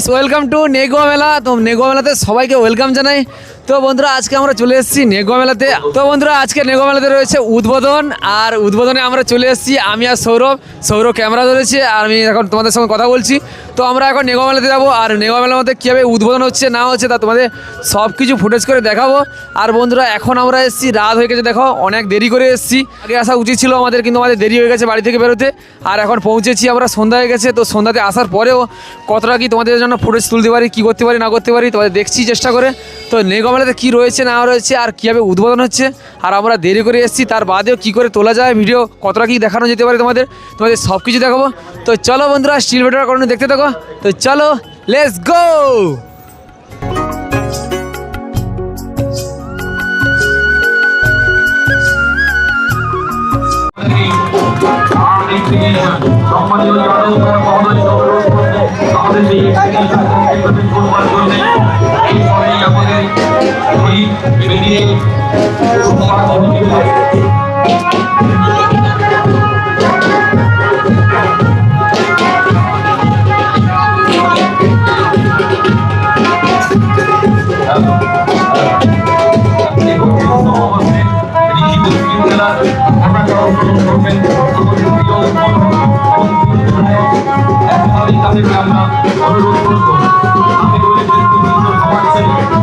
Guys welcome to নেগোয়া মেলা তো নেগোয়া মেলাতে সবাইকে ওয়েলকাম জানাই। তো বন্ধুরা, আজকে আমরা চলে এসেছি নেগোয়া মেলাতে। তো বন্ধুরা, আজকে নেগোয়া মেলাতে রয়েছে উদ্বোধন, আর উদ্বোধনে আমরা চলে এসেছি আমি আর সৌরভ। সৌরভ ক্যামেরা ধরেছে, আর আমি এখন তোমাদের সঙ্গে কথা বলছি। তো আমরা এখন নেগোয়া মেলাতে যাব, আর নেগোয়া মেলার মধ্যে কীভাবে উদ্বোধন হচ্ছে, না হচ্ছে, তা তোমাদের সব কিছু ফুটেজ করে দেখাবো। আর বন্ধুরা, এখন আমরা এসেছি, রাত হয়ে গেছে, দেখো, অনেক দেরি করে এসেছি। আগে আসা উচিত ছিল আমাদের, কিন্তু আমাদের দেরি হয়ে গেছে বাড়ি থেকে বেরোতে। আর এখন পৌঁছেছি আমরা, সন্ধ্যা হয়ে গেছে, তো সন্ধ্যাতে আসার পরেও কতটা কি তোমাদের জন্য ফুটেজ তুলতে পারি, কী করতে পারি, না করতে পারি, তোমাদের দেখছি চেষ্টা করে। তো নেগমেলাতে কী রয়েছে, না রয়েছে, আর কীভাবে উদ্বোধন হচ্ছে, আর আমরা দেরি করে এসেছি, তার বাদেও কী করে তোলা যায়, ভিডিও কতটা কি দেখানো যেতে পারে তোমাদের তোমাদের সব কিছু দেখাবো। তো চলো বন্ধুরা স্টিল বেটার কোনো দেখতে থাকো। তো চলো লেটস গো সম্মানীয় শহীদ বেরিয়ে সোমবার আমরা অনুরোধ করব আমি বলে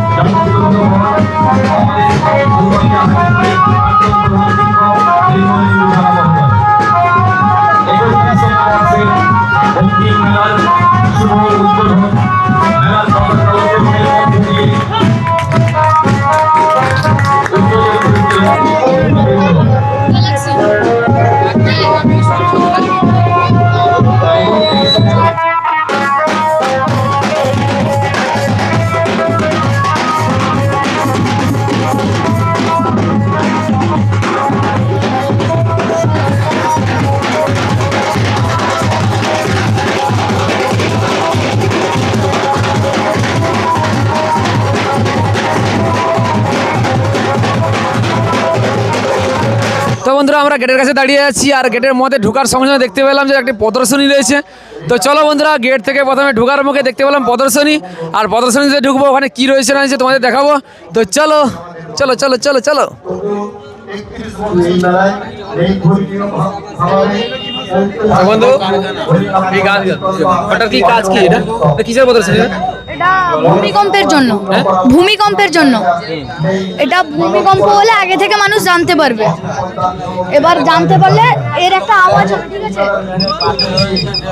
বন্ধুরা, আমরা গেটের কাছে দাঁড়িয়ে আছি আর গেটের মধ্যে ঢোকার সঙ্গে সঙ্গে দেখতে পেলাম যে একটি প্রদর্শনী রয়েছে। তো চলো বন্ধুরা গেট থেকে প্রথমে ঢোকার মুখে দেখতে পেলাম প্রদর্শনী। আর প্রদর্শনীতে ঢুকবো, ওখানে কি রয়েছে না রয়েছে তোমাদের দেখাবো। তো চলো চলো চলো চলো চলো। বন্ধু ওটার কি কাজ কি? এটা কিসের প্রদর্শনী? এটা? ভূমিকম্পের জন্য। ভূমিকম্পের জন্য। এটা ভূমিকম্প হলে আগে থেকে মানুষ জানতে পারবে। এবার জানতে পারলে এর একটা আওয়াজ হবে ঠিক আছে?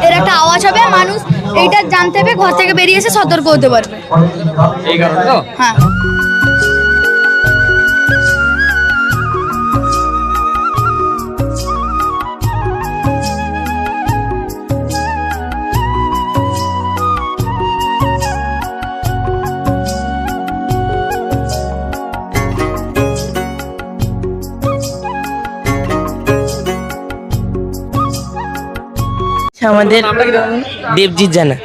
এর একটা আওয়াজ হবে মানুষ এইটা জানতে হবে ঘর থেকে বেরিয়ে এসে সতর্ক হতে পারবে। এই কারণে হ্যাঁ। আমাদের? দেবজিৎ জানা।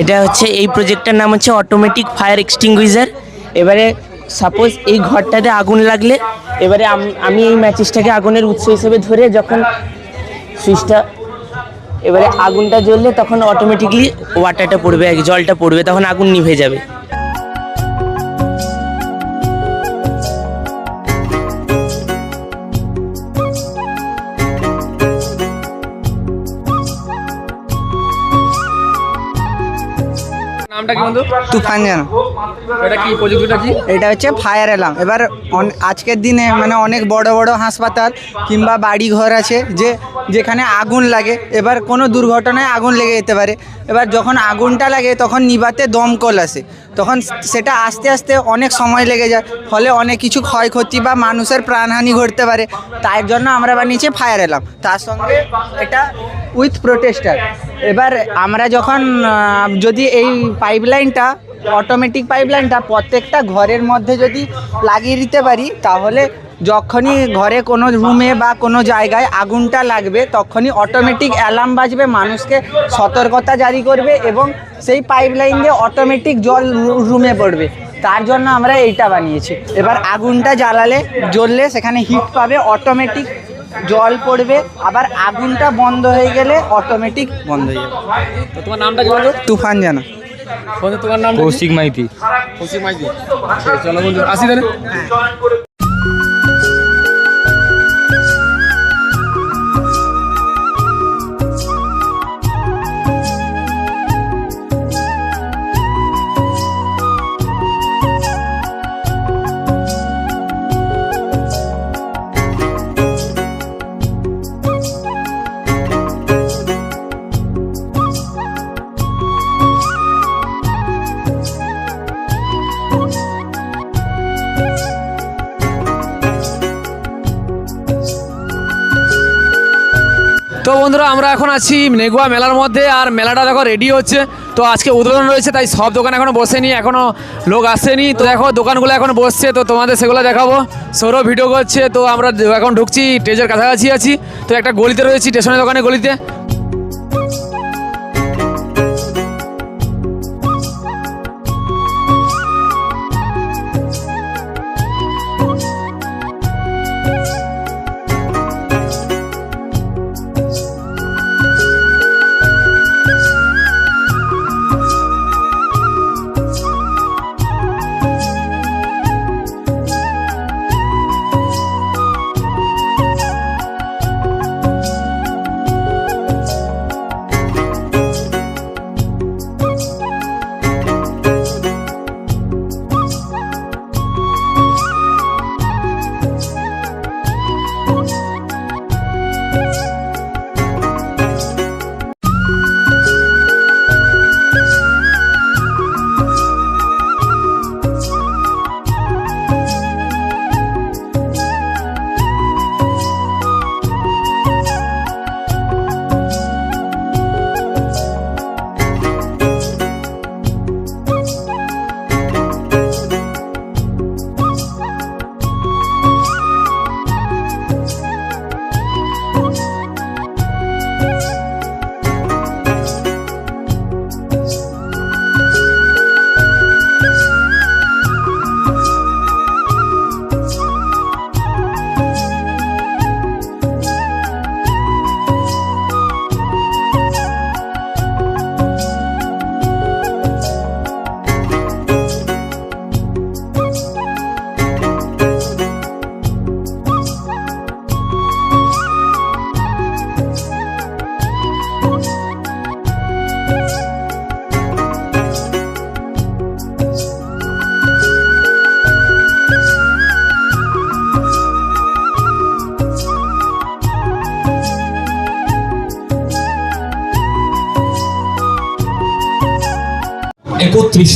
এটা হচ্ছে এই প্রজেক্টটার নাম হচ্ছে অটোমেটিক ফায়ার এক্সটিংগুইজার এবারে সাপোজ এই ঘরটাতে আগুন লাগলে এবারে আমি এই ম্যাচিসটাকে আগুনের উৎস হিসেবে ধরে যখন সুইচটা এবারে আগুনটা জ্বললে তখন অটোমেটিকলি ওয়াটারটা পড়বে জলটা পড়বে তখন আগুন নিভে যাবে। নামটা কি বন্ধু? তুফান যেন এটা কি প্রযুক্তিটা কি? এটা হচ্ছে ফায়ার অ্যালার্ম। এবার আজকের দিনে মানে অনেক বড় বড় হাসপাতাল কিংবা বাড়ি ঘর আছে যে যেখানে আগুন লাগে। এবার কোনো দুর্ঘটনায় আগুন লেগে যেতে পারে। এবার যখন আগুনটা লাগে, তখন নিবাতে দমকল আসে। তখন সেটা আস্তে আস্তে অনেক সময় লেগে যায়, ফলে অনেক কিছু ক্ষয়ক্ষতি বা মানুষের প্রাণহানি ঘটতে পারে। তার জন্য আমরা বানিয়েছি ফায়ার অ্যালার্ম তার সঙ্গে এটা উইথ প্রোটেস্টার এবার আমরা যখন যদি এই পাইপলাইনটা অটোমেটিক পাইপলাইনটা প্রত্যেকটা ঘরের মধ্যে যদি লাগিয়ে দিতে পারি, তাহলে যখনই ঘরে কোনো রুমে বা কোনো জায়গায় আগুনটা লাগবে তখনই অটোমেটিক অ্যালার্ম বাজবে মানুষকে সতর্কতা জারি করবে এবং সেই পাইপ লাইন দিয়ে অটোমেটিক জল রুমে পড়বে। তার জন্য আমরা এইটা বানিয়েছি। এবার আগুনটা জ্বালালে জ্বললে সেখানে হিট পাবে অটোমেটিক জল পড়বে আবার আগুনটা বন্ধ হয়ে গেলে অটোমেটিক বন্ধ হয়ে যাবে। তো তোমার নামটা কি বলতো তুফান জানা। বন্ধু তোমার নাম কৌশিক মাইতি। কৌশিক মাইতি। চলো বন্ধু আসি তাহলে। তো বন্ধুরা, আমরা এখন আছি নেগুয়া মেলার মধ্যে আর মেলাটা দেখো রেডি হচ্ছে। তো আজকে উদ্বোধন রয়েছে, তাই সব দোকান এখনও বসেনি এখনও লোক আসেনি। তো দেখো, দোকানগুলো এখন বসছে, তো তোমাদের সেগুলো দেখাবো। সৌরভ ভিডিও করছে, তো আমরা এখন ঢুকছি স্টেজের কাছাকাছি আছি। তো একটা গলিতে রয়েছি স্টেশনের দোকানে গলিতে।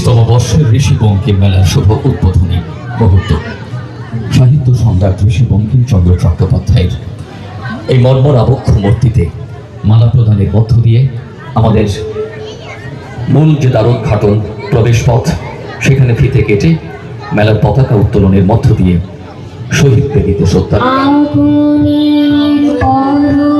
একত্রিশতম বর্ষের ঋষি বঙ্কিম মেলার শুভ উদ্বোধনী মুহূর্ত। সাহিত্য সম্রাট ঋষি বঙ্কিমচন্দ্র চট্টোপাধ্যায়ের এই মর্মর আবক্ষ মূর্তিতে মালা প্রদানের মধ্য দিয়ে আমাদের মূল যে দ্বারোদ্ঘাটন প্রবেশপথ, সেখানে ফিতে কেটে মেলার পতাকা উত্তোলনের মধ্য দিয়ে শহীদ বেদিতে পরশ